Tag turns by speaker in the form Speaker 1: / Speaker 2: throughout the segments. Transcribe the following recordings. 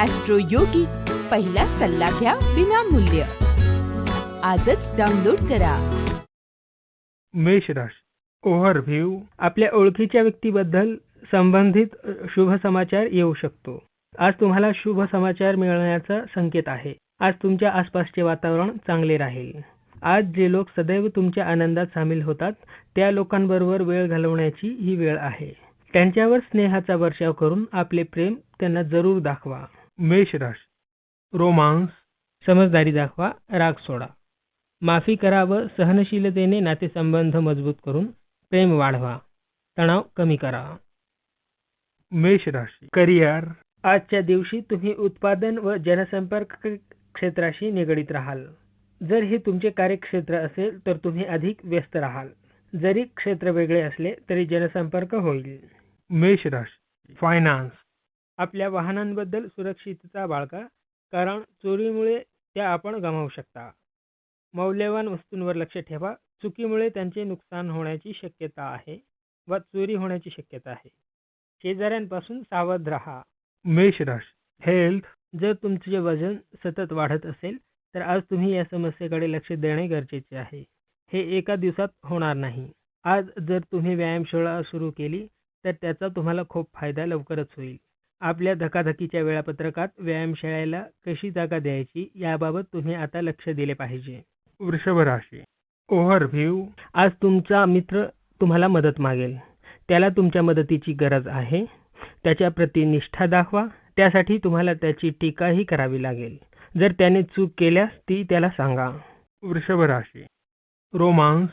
Speaker 1: Austro योगी पहिला सल्ला घ्या विनामूल्य. आजच डाउनलोड करा.
Speaker 2: मेष राशी. ओव्हरव्ह्यू. आपल्या ओळखीच्या व्यक्तीबद्दल संबंधित शुभ समाचार येऊ शकतो. आज तुम्हाला शुभ समाचार मिळण्याचा संकेत आहे. आज तुमच्या आसपासचे वातावरण चांगले राहील. आज जे लोक सदैव तुमच्या आनंदात सामील होतात त्या लोकांबरोबर वेळ घालवण्याची ही वेळ आहे. त्यांच्यावर स्नेहाचा वर्षाव करून आपले प्रेम त्यांना जरूर दाखवा. मेष राशी रोमांस समजदारी दाखवा राग सोडा. माफी करा व सहनशीलतेने नातेसंबंध मजबूत करून प्रेम वाढवा. तणाव कमी करा. मेष राशी करिअर. आजच्या दिवशी तुम्ही उत्पादन व जनसंपर्क क्षेत्राशी निगडीत राहाल. जर हे तुमचे कार्यक्षेत्र असेल तर तुम्ही अधिक व्यस्त राहाल. जरी क्षेत्र वेगळे असले तरी जनसंपर्क होईल. मेष राशी फायनान्स आपल्या वाहनांबद्दल सुरक्षितता बाळगा कारण चोरीमुळे त्या आपण गमावू शकता. मौल्यवान वस्तूंवर लक्ष ठेवा. चुकीमुळे त्यांचे नुकसान होण्याची शक्यता आहे व चोरी होण्याची शक्यता आहे. शेजाऱ्यांपासून सावध राहा. मेष राशी. हेल्थ. जर तुमचे वजन सतत वाढत असेल तर आज तुम्ही या समस्येकडे लक्ष देणे गरजेचे आहे. हे एका दिवसात होणार नाही. आज जर तुम्ही व्यायामशाळा सुरू केली तर त्याचा तुम्हाला खूप फायदा लवकरच होईल. आपल्या धकाधकीच्या वेळापत्रकात व्यायामशाळेला कशी जागा द्यायची याबाबत तुम्ही आता लक्ष दिले पाहिजे. वृषभ राशी ओव्हरव्ह्यू. आज तुमचा मित्र तुम्हाला मदत मागेल. त्याला तुमच्या मदतीची गरज आहे. त्याच्या प्रती निष्ठा दाखवा. त्यासाठी तुम्हाला त्याची टीकाही करावी लागेल. जर त्याने चूक केल्यास ती त्याला सांगा. वृषभ राशी रोमांस.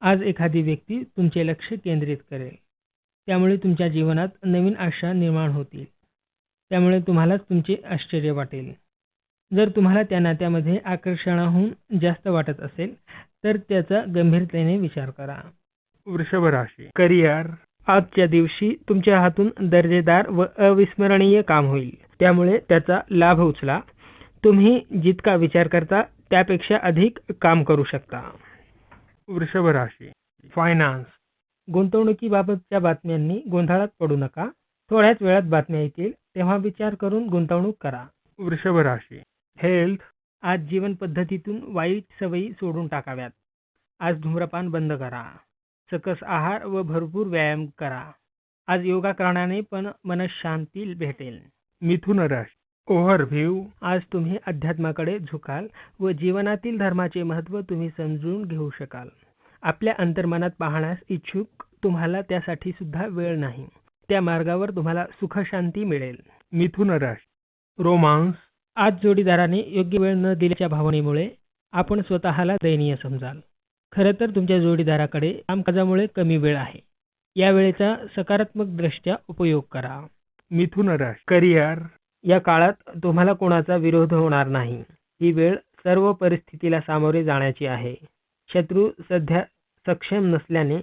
Speaker 2: आज एखादी व्यक्ती तुमचे लक्ष केंद्रित करेल. त्यामुळे तुमच्या जीवनात नवीन आशा निर्माण होतील. त्यामुळे तुम्हालाच तुमचे आश्चर्य वाटेल. जर तुम्हाला त्या नात्यामध्ये आकर्षणाहून जास्त वाटत असेल तर त्याचा गंभीरतेने विचार करा. वृषभ राशी. करिअर. आजच्या दिवशी तुमच्या हातून दर्जेदार व अविस्मरणीय काम होईल. त्यामुळे त्याचा लाभ उचला. तुम्ही जितका विचार करता त्यापेक्षा अधिक काम करू शकता. वृषभ राशी. फायनान्स. गुंतवणुकीबाबतच्या बातम्यांनी गोंधळात पडू नका. थोड्याच वेळात बातम्या येतील. तेव्हा विचार करून गुंतवणूक करा. वृषभ राशी. हेल्थ आज जीवन पद्धतीतून वाईट सवयी सोडून टाकाव्यात. आज धूम्रपान बंद करा. सकस आहार व भरपूर व्यायाम करा. आज योगा करण्याने पण मनशांती भेटेल. मिथुन राशी. ओव्हरव्ह्यू आज तुम्ही अध्यात्माकडे झुकाल व जीवनातील धर्माचे महत्त्व तुम्ही समजून घेऊ शकाल. आपल्या अंतर्मनात पाहण्यास इच्छुक तुम्हाला त्यासाठी सुद्धा वेळ नाही. त्या मार्गावर तुम्हाला सुखशांती मिळेल. मिथुन राशी. रोमांस. आज जोडीदाराने योग्य वेळ न दिल्याच्या भावनेमुळे आपण स्वतःला दयनीय समजाल. खरं तर तुमच्या जोडीदाराकडे कामकाजामुळे कमी वेळ आहे. या वेळेचा सकारात्मक दृष्ट्या उपयोग करा. मिथुन राशी. करिअर. या काळात तुम्हाला कोणाचा विरोध होणार नाही. ही वेळ सर्व परिस्थितीला सामोरे जाण्याची आहे. शत्रू सध्या सक्षम नसल्याने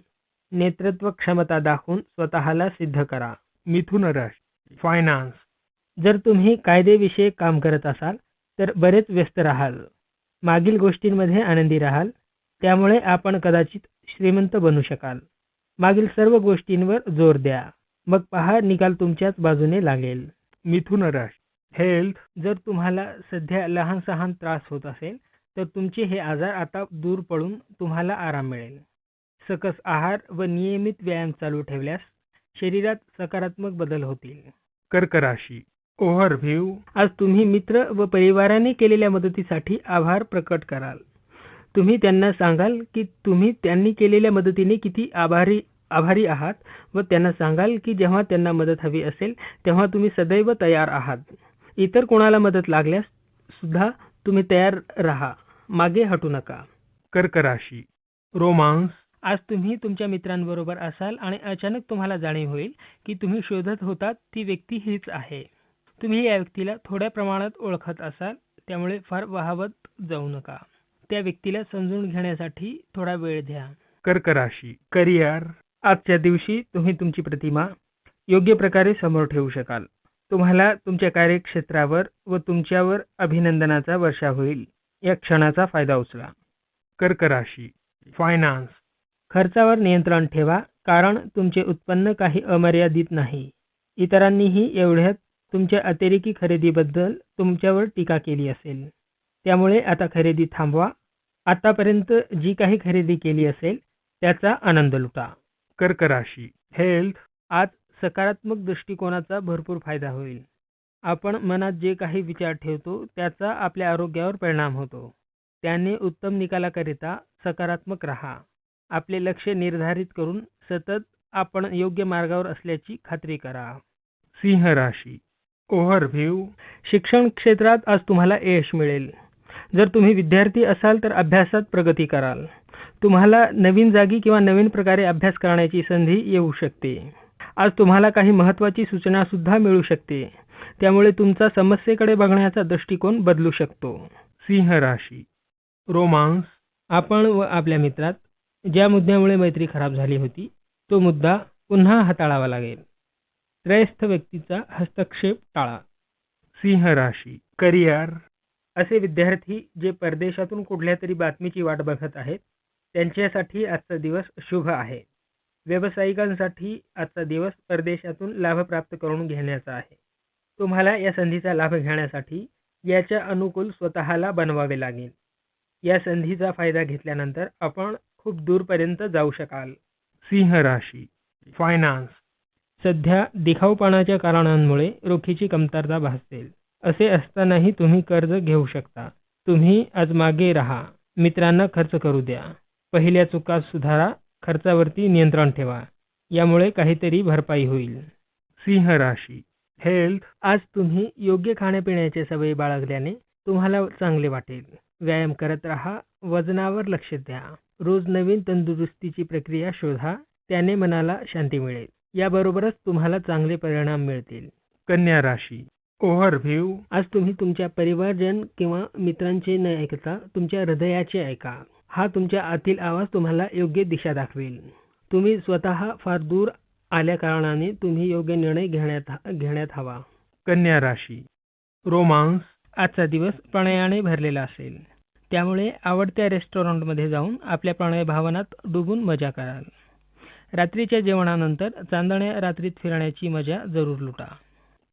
Speaker 2: नेतृत्व क्षमता दाखवून स्वतःला सिद्ध करा. मिथुन राशी फायनान्स जर तुम्ही कायदेविषयक काम करत असाल तर बरेच व्यस्त राहाल. मागील गोष्टींमध्ये आनंदी राहाल. त्यामुळे आपण कदाचित श्रीमंत बनू शकाल. मागील सर्व गोष्टींवर जोर द्या. मग पहा निकाल तुमच्याच बाजूने लागेल. मिथुन राशी हेल्थ जर तुम्हाला सध्या लहान सहान त्रास होत असेल तर तुमचे हे आजार आता दूर पडून तुम्हाला आराम मिळेल. सकस आहार व नियमित व्यायाम चालू ठेवल्यास शरीरात सकारात्मक बदल होतील. कर्क राशी ओव्हरव्ह्यू आज तुम्ही मित्र व परिवाराने केलेल्या मदतीसाठी आभार प्रकट कराल. तुम्ही त्यांना सांगाल की तुम्ही त्यांनी केलेल्या मदतीने किती आभारी आभारी आहात व त्यांना सांगाल की जेव्हा त्यांना मदत हवी असेल तेव्हा तुम्ही सदैव तयार आहात. इतर कोणाला मदत लागल्यास सुद्धा तुम्ही तयार राहा. मागे हटू नका. कर्क राशी रोमांस. आज तुम्ही तुमच्या मित्रांबरोबर असाल आणि अचानक तुम्हाला जाणीव होईल की तुम्ही शोधत होतात ती व्यक्ती हीच आहे. तुम्ही या व्यक्तीला थोड्या प्रमाणात ओळखत असाल त्यामुळे फार वाहवत जाऊ नका. त्या व्यक्तीला समजून घेण्यासाठी थोडा वेळ द्या. कर्क राशी करिअर आजच्या दिवशी तुम्ही तुमची प्रतिमा योग्य प्रकारे समोर ठेवू शकाल. तुम्हाला तुमच्या कार्यक्षेत्रावर व तुमच्यावर अभिनंदनाचा वर्षा होईल. या क्षणाचा फायदा उचला. कर्क राशी फायनान्स खर्चावर नियंत्रण ठेवा कारण तुमचे उत्पन्न काही अमर्यादित नाही. इतरांनीही एवढ्यात तुमच्या अतिरेकी खरेदीबद्दल तुमच्यावर टीका केली असेल. त्यामुळे आता खरेदी थांबवा. आतापर्यंत जी काही खरेदी केली असेल त्याचा आनंद लुटा. कर्क राशी. हेल्थ आज सकारात्मक दृष्टिकोनाचा भरपूर फायदा होईल. आपण मनात जे काही विचार ठेवतो त्याचा आपल्या आरोग्यावर परिणाम होतो. त्याने उत्तम निकालाकरिता सकारात्मक राहा. आपले लक्ष निर्धारित करून सतत आपण योग्य मार्गावर असल्याची खात्री करा. सिंह राशी ओव्हरव्ह्यू. शिक्षण क्षेत्रात आज तुम्हाला यश मिळेल. जर तुम्ही विद्यार्थी असाल तर अभ्यासात प्रगती कराल. तुम्हाला नवीन जागी किंवा नवीन प्रकारे अभ्यास करण्याची संधी येऊ शकते. आज तुम्हाला काही महत्त्वाची सूचना सुद्धा मिळू शकते. त्यामुळे तुमचा समस्येकडे बघण्याचा दृष्टिकोन बदलू शकतो. सिंह राशी रोमांस. आपण व आपल्या मित्रात ज्या मुद्द्यामुळे मैत्री खराब झाली होती तो मुद्दा पुन्हा हाताळावा लागेल. त्रयस्थ व्यक्तीचा हस्तक्षेप टाळा. सिंह राशी करिअर. असे विद्यार्थी जे परदेशातून कुठल्या तरी बातमीची वाट बघत आहेत त्यांच्यासाठी आजचा दिवस शुभ आहे. व्यावसायिकांसाठी आजचा दिवस परदेशातून लाभ प्राप्त करून घेण्याचा आहे. तुम्हाला या संधीचा लाभ घेण्यासाठी याच्या अनुकूल स्वतःला बनवावे लागेल. या संधीचा फायदा घेतल्यानंतर आपण खूप दूरपर्यंत जाऊ शकाल. सिंह राशी फायनान्स सध्या दिखाऊपणाच्या कारणांमुळे रोखीची कमतरता भासते. असे असतानाही तुम्ही कर्ज घेऊ शकता. तुम्ही आज मागे राहा. मित्रांना खर्च करू द्या. पहिल्या चुका सुधारा. खर्चावरती नियंत्रण ठेवा. यामुळे काहीतरी भरपाई होईल. सिंह राशी हेल्थ आज तुम्ही योग्य खाण्यापिण्याचे सवयी बाळगल्याने तुम्हाला चांगले वाटेल. व्यायाम करत राहा. वजनावर लक्ष द्या. रोज नवीन तंदुरुस्तीची प्रक्रिया शोधा त्याने मनाला शांती मिळेल. याबरोबरच तुम्हाला चांगले परिणाम मिळतील. कन्या राशी. ओव्हरव्ह्यू. आज तुम्ही तुमच्या परिवारजन किंवा मित्रांचे न ऐकता तुमच्या हृदयाचे ऐका. हा तुमच्या आतील आवाज तुम्हाला योग्य दिशा दाखवेल. तुम्ही स्वतः फार दूर आल्या कारणाने तुम्ही योग्य निर्णय घेण्यात घेण्यात हवा. कन्या राशी. रोमांस. आजचा दिवस प्रणयाने भरलेला असेल. त्यामुळे आवडत्या रेस्टॉरंटमध्ये जाऊन आपल्या प्रणय भावनात डुबून मजा कराल. रात्रीच्या जेवणानंतर चांदण्या रात्रीत फिरण्याची मजा जरूर लुटा.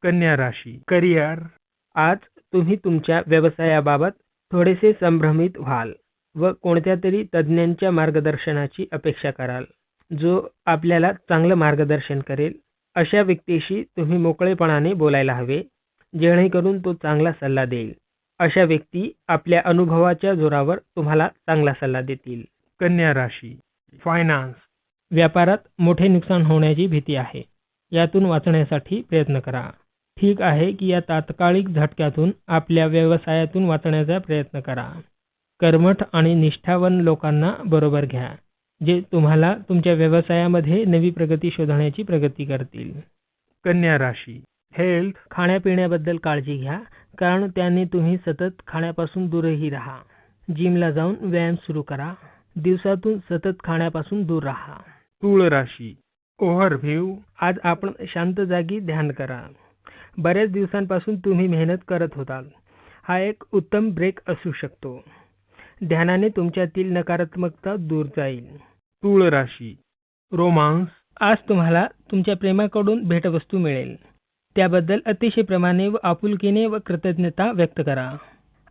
Speaker 2: कन्या राशी करिअर. आज तुम्ही तुमच्या व्यवसायाबाबत थोडेसे संभ्रमित व्हाल व कोणत्या तरी तज्ज्ञांच्या मार्गदर्शनाची अपेक्षा कराल जो आपल्याला चांगलं मार्गदर्शन करेल. अशा व्यक्तीशी तुम्ही मोकळेपणाने बोलायला हवे जेणेकरून तो चांगला सल्ला देईल. अशा व्यक्ती आपल्या अनुभवाच्या जोरावर तुम्हाला चांगला सल्ला देतील. कन्या राशी फायनान्स व्यापारात मोठे नुकसान होण्याची भीती आहे. यातून वाचण्यासाठी प्रयत्न करा. ठीक आहे की या तात्कालिक झटक्यातून आपल्या व्यवसायातून वाचण्याचा प्रयत्न करा. कर्मठ आणि निष्ठावन लोकांना बरोबर घ्या जे तुम्हाला तुमच्या व्यवसायामध्ये नवी प्रगती शोधण्याची प्रगती करतील. कन्या राशी. हेल्थ खाण्यापिण्याबद्दल काळजी घ्या कारण त्याने तुम्ही सतत खाण्यापासून दूरही राहा. जिमला जाऊन व्यायाम सुरू करा. दिवसातून सतत खाण्यापासून दूर राहा. तुळ राशी ओव्हरव्ह्यू आज आपण शांत जागी ध्यान करा. बऱ्याच दिवसांपासून तुम्ही मेहनत करत होताल हा एक उत्तम ब्रेक असू शकतो. ध्यानाने तुमच्यातील नकारात्मकता दूर जाईल. तुळ राशी रोमांस आज तुम्हाला तुमच्या प्रेमाकडून भेटवस्तू मिळेल. त्याबद्दल अतिशय प्रमाणे व आपुलकीने व कृतज्ञता व्यक्त करा.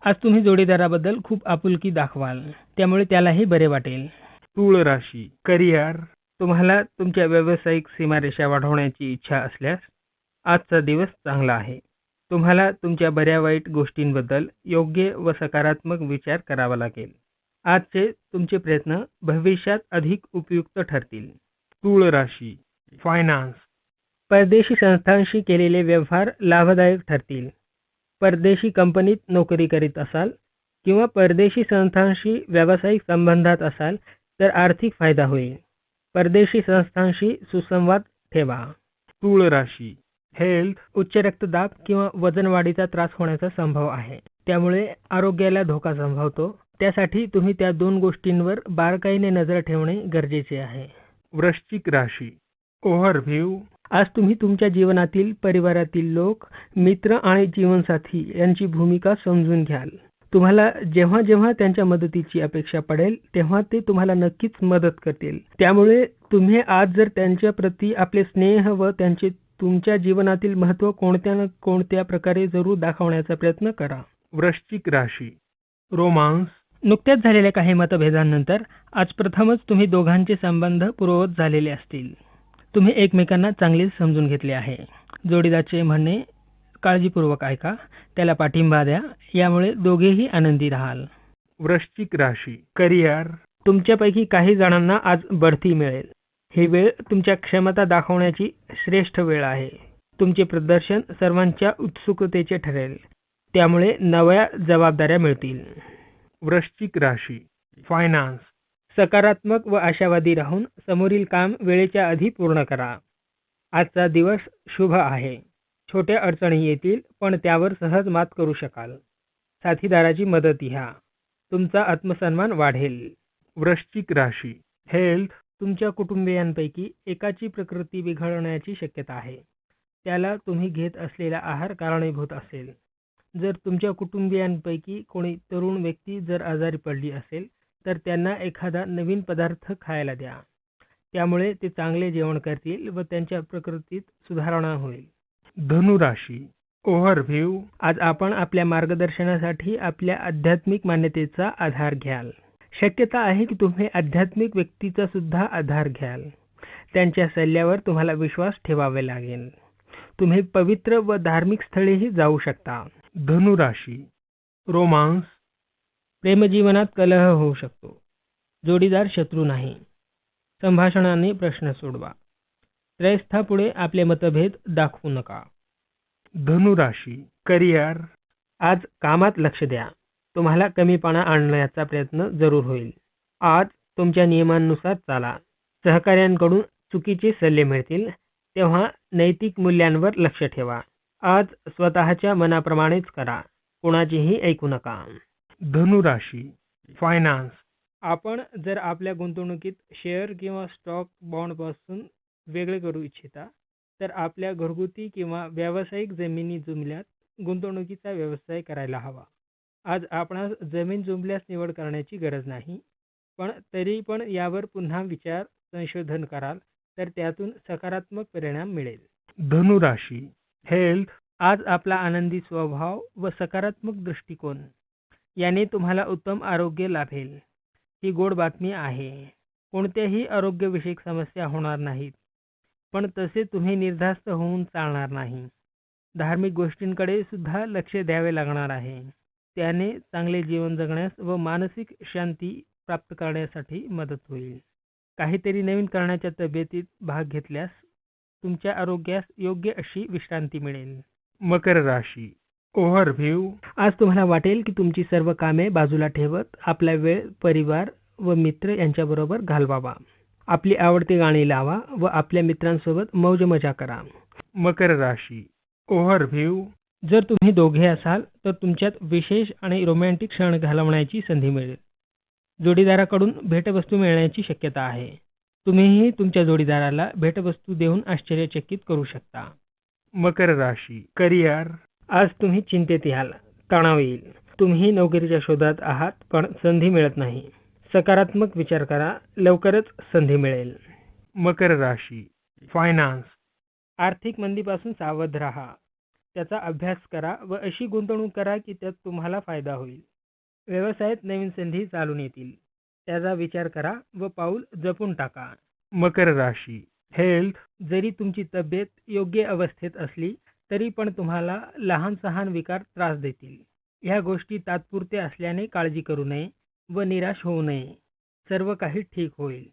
Speaker 2: आज तुम्ही जोडीदाराबद्दल खूप आपुलकी दाखवाल. त्यामुळे त्यालाही बरे वाटेल. तुळ राशी करिअर. तुम्हाला तुमच्या व्यावसायिक सीमारेषा वाढवण्याची इच्छा असल्यास आजचा दिवस चांगला आहे. तुम्हाला तुमच्या बऱ्या वाईट गोष्टींबद्दल योग्य व सकारात्मक विचार करावा लागेल. आजचे तुमचे प्रयत्न भविष्यात अधिक उपयुक्त ठरतील. तुळ राशी फायनान्स परदेशी संस्थांशी केलेले व्यवहार लाभदायक ठरतील. परदेशी कंपनीत नोकरी करीत असाल किंवा परदेशी संस्थांशी व्यावसायिक संबंधात असाल तर आर्थिक फायदा होईल. परदेशी संस्थांशी सुसंवाद ठेवा. तुळ राशी. हेल्थ उच्च रक्तदाब किंवा वजन वाढीचा त्रास होण्याचा संभव आहे. त्यामुळे आरोग्याला धोका संभवतो. त्यासाठी तुम्ही त्या दोन गोष्टींवर बारकाईने नजर ठेवणे गरजेचे आहे. वृश्चिक राशी. ओव्हरव्ह्यू. आज तुम्ही तुमच्या जीवनातील परिवारातील लोक मित्र आणि जीवनसाथी यांची भूमिका समजून घ्याल. तुम्हाला जेव्हा जेव्हा त्यांच्या मदतीची अपेक्षा पडेल तेव्हा ते तुम्हाला नक्कीच मदत करतील. त्यामुळे तुम्ही आज जर त्यांच्या प्रती आपले स्नेह व त्यांचे तुमच्या जीवनातील महत्त्व कोणत्या न कोणत्या प्रकारे जरूर दाखवण्याचा प्रयत्न करा.
Speaker 3: वृश्चिक राशी रोमांस.
Speaker 2: नुकत्याच झालेल्या काही मतभेदांनंतर आज प्रथमच तुम्ही दोघांचे संबंध पूर्ववत झालेले असतील. तुम्ही एकमेकांना चांगले समजून घेतले आहे. जोडीदारचे म्हणणे काळजीपूर्वक ऐका त्याला पाठिंबा द्या यामुळे दोघेही आनंदी राहाल.
Speaker 3: वृश्चिक राशी करिअर.
Speaker 2: तुमच्यापैकी काही जणांना आज बढती मिळेल. ही वेळ तुमच्या क्षमता दाखवण्याची श्रेष्ठ वेळ आहे. तुमचे प्रदर्शन सर्वांच्या उत्सुकतेचे ठरेल. त्यामुळे नव्या जबाबदाऱ्या मिळतील.
Speaker 3: वृश्चिक राशी फायनान्स
Speaker 2: सकारात्मक व आशावादी राहून समोरील काम वेळेच्या आधी पूर्ण करा. आजचा दिवस शुभ आहे. छोट्या अडचणी येतील पण त्यावर सहज मात करू शकाल. साथीदाराची मदत घ्या. तुमचा आत्मसन्मान वाढेल.
Speaker 3: वृश्चिक राशी. हेल्थ
Speaker 2: तुमच्या कुटुंबियांपैकी एकाची प्रकृती बिघडण्याची शक्यता आहे. त्याला तुम्ही घेत असलेला आहार कारणीभूत असेल. जर तुमच्या कुटुंबियांपैकी कोणी तरुण व्यक्ती जर आजारी पडली असेल तर त्यांना एखादा नवीन पदार्थ खायला द्या. त्यामुळे ते चांगले जेवण करतील व त्यांच्या प्रकृतीत सुधारणा होईल.
Speaker 3: धनुराशी ओव्हरव्ह्यू
Speaker 2: आज आपण आपल्या मार्गदर्शनासाठी आपल्या आध्यात्मिक मान्यतेचा आधार घ्याल. शक्यता आहे की तुम्ही आध्यात्मिक व्यक्तीचा सुद्धा आधार घ्याल. त्यांच्या सल्ल्यावर तुम्हाला विश्वास ठेवावे लागेल. तुम्ही पवित्र व धार्मिक स्थळेही जाऊ शकता.
Speaker 3: धनुराशी रोमांस.
Speaker 2: प्रेमजीवनात कलह होऊ शकतो. जोडीदार शत्रू नाही. संभाषणाने प्रश्न सोडवा. त्रयस्थापुढे आपले मतभेद दाखवू नका.
Speaker 3: धनुराशी करिअर.
Speaker 2: आज कामात लक्ष द्या. तुम्हाला कमीपणा आणण्याचा प्रयत्न जरूर होईल. आज तुमच्या नियमांनुसार चाला. सहकाऱ्यांकडून चुकीचे सल्ले मिळतील. तेव्हा नैतिक मूल्यांवर लक्ष ठेवा. आज स्वतःच्या मनाप्रमाणेच करा. कोणाचेही ऐकू नका.
Speaker 3: धनुराशी फायनान्स
Speaker 2: आपण जर आपल्या गुंतवणुकीत शेअर किंवा स्टॉक बॉन्डपासून वेगळे करू इच्छिता तर आपल्या घरगुती किंवा व्यावसायिक जमिनी जुमल्यात गुंतवणुकीचा व्यवसाय करायला हवा. आज आपणास जमीन जुमल्यास निवड करण्याची गरज नाही पण तरी पण यावर पुन्हा विचार संशोधन कराल तर त्यातून सकारात्मक परिणाम मिळेल.
Speaker 3: धनुराशी. हेल्थ
Speaker 2: आज आपला आनंदी स्वभाव व सकारात्मक दृष्टिकोन. याने तुम्हाला उत्तम आरोग्य लाभेल. ही गोड बातमी आहे. कोणत्याही आरोग्यविषयक समस्या होणार नाहीत. पण तसे तुम्ही निर्धास्त होऊन चालणार नाही. धार्मिक गोष्टींकडे सुद्धा लक्ष द्यावे लागणार आहे. त्याने चांगले जीवन जगण्यास व मानसिक शांती प्राप्त करण्यासाठी मदत होईल. काहीतरी नवीन करण्याच्या तब्येतीत भाग घेतल्यास तुमच्या आरोग्यास योग्य अशी विश्रांती मिळेल.
Speaker 3: मकर राशी. ओव्हरव्ह्यू.
Speaker 2: आज तुम्हाला वाटेल की तुमची सर्व कामे बाजूला ठेवत आपला वेळ परिवार व मित्र यांच्याबरोबर घालवावा. आपली आवडती गाणी लावा व आपल्या मित्रांसोबत मौज मजा करा.
Speaker 3: मकर राशी. ओव्हरव्ह्यू.
Speaker 2: जर तुम्ही दोघे असाल तर तुमच्यात विशेष आणि रोमॅन्टिक क्षण घालवण्याची संधी मिळेल. जोडीदाराकडून भेटवस्तू मिळण्याची शक्यता आहे. तुम्हीही तुमच्या जोडीदाराला भेटवस्तू देऊन आश्चर्यचकित करू शकता.
Speaker 3: मकर राशी. करिअर.
Speaker 2: आज तुम्ही चिंतेत याल तणाव येईल. तुम्ही नोकरीच्या शोधात आहात पण संधी मिळत नाही. सकारात्मक विचार करा लवकरच संधी मिळेल.
Speaker 3: मकर राशी फायनान्स
Speaker 2: आर्थिक मंदीपासून सावध राहा. त्याचा अभ्यास करा व अशी गुंतवणूक करा की त्यात तुम्हाला फायदा होईल. व्यवसायात नवीन संधी चालून येतील. त्याचा विचार करा व पाऊल जपून टाका.
Speaker 3: मकर राशी हेल्थ
Speaker 2: जरी तुमची तब्येत योग्य अवस्थेत असली तरी पण तुम्हाला लहान सहान विकार त्रास देतील. ह्या गोष्टी तात्पुरत्या असल्याने काळजी करू नये व निराश होऊ नये. सर्व काही ठीक होईल.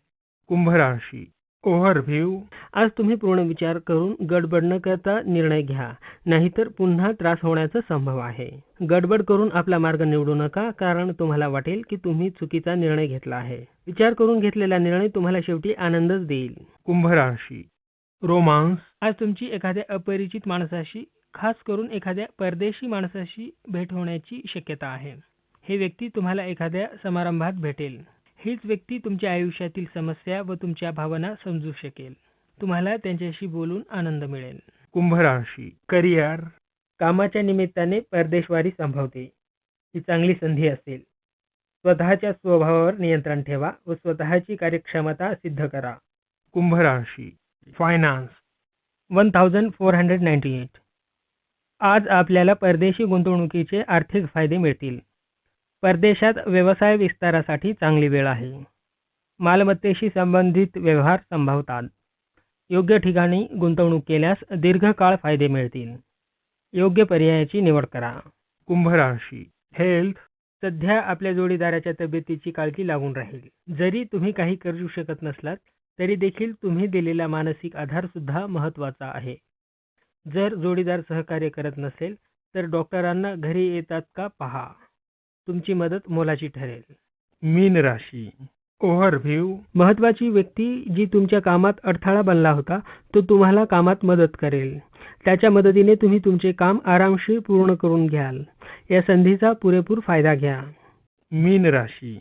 Speaker 3: कुंभ राशी. ओव्हरव्ह्यू.
Speaker 2: आज तुम्ही पूर्ण विचार करून गडबड न करता निर्णय घ्या. नाहीतर पुन्हा त्रास होण्याचा संभव आहे. गडबड करून आपला मार्ग निवडू नका कारण तुम्हाला वाटेल की तुम्ही चुकीचा निर्णय घेतला आहे. विचार करून घेतलेला निर्णय तुम्हाला शेवटी आनंदच देईल.
Speaker 3: कुंभ राशी. रोमांस.
Speaker 2: आज तुमची एखाद्या अपरिचित माणसाशी खास करून एखाद्या परदेशी माणसाशी भेट होण्याची शक्यता आहे. हे व्यक्ती तुम्हाला एखाद्या समारंभात भेटेल. हीच व्यक्ती तुमच्या आयुष्यातील समस्या व तुमच्या भावना समजू शकेल. तुम्हाला त्यांच्याशी बोलून आनंद मिळेल.
Speaker 3: कुंभ राशी करिअर.
Speaker 2: कामाच्या निमित्ताने परदेशवारी संभवते. ही चांगली संधी असेल. स्वतःच्या स्वभावावर नियंत्रण ठेवा व स्वतःची कार्यक्षमता सिद्ध करा.
Speaker 3: कुंभ राशी finance
Speaker 2: one thousand four hundred ninety eight आज आपल्याला परदेशी गुंतवणुकीचे आर्थिक फायदे मिळतील. परदेशात व्यवसाय विस्तारासाठी चांगली वेळ आहे. मालमत्तेशी संबंधित व्यवहार संभवतात. योग्य ठिकाणी गुंतवणूक केल्यास दीर्घकाळ फायदे मिळतील. योग्य पर्यायाची निवड करा.
Speaker 3: कुंभ राशी हेल्थ
Speaker 2: सध्या आपल्या जोडीदाराच्या तब्येतीची काळजी लागून राहील. जरी तुम्ही काही करू शकत नसलात तरी देखील तुम्ही दिलेला मानसिक आधार सुद्धा महत्त्वाचा आहे. जर जोडीदार सहकार्य करत नसेल तर डॉक्टरांना घरी येतात का पहा. तुमची मदत मोलाची ठरेल.
Speaker 3: मीन राशी. ओव्हरव्ह्यू
Speaker 2: महत्त्वाची व्यक्ती जी तुमच्या कामात अडथळा बनला होता तो तुम्हाला कामात मदत करेल. त्याच्या मदतीने तुम्ही तुमचे काम आरामशीर पूर्ण करून घ्याल. या संधीचा पुरेपूर फायदा घ्या.
Speaker 3: मीन राशी.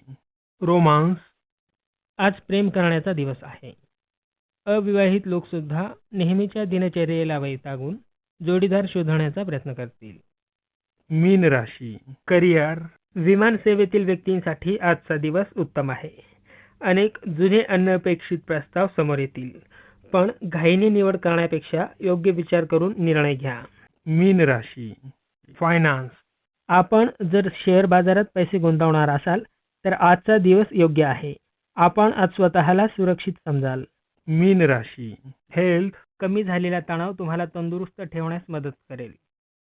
Speaker 3: रोमांस.
Speaker 2: आज प्रेम करण्याचा दिवस आहे. अविवाहित लोकसुद्धा नेहमीच्या दिनचर्येला वैतागून जोडीदार शोधण्याचा प्रयत्न करतील.
Speaker 3: मीन राशी करिअर
Speaker 2: विमान सेवेतील व्यक्तींसाठी आजचा दिवस उत्तम आहे. अनेक जुने अनपेक्षित प्रस्ताव समोर येतील पण घाईने निवड करण्यापेक्षा योग्य विचार करून निर्णय घ्या.
Speaker 3: मीन राशी फायनान्स
Speaker 2: आपण जर शेअर बाजारात पैसे गुंतवणार असाल तर आजचा दिवस योग्य आहे. आपण आज स्वतःला सुरक्षित समजाल.
Speaker 3: मीन राशी. हेल्थ
Speaker 2: कमी झालेला तणाव तुम्हाला तंदुरुस्त ठेवण्यास मदत करेल.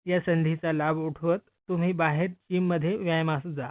Speaker 2: या संधीचा लाभ उठवत तुम्ही बाहेर जिममध्ये व्यायामास जा.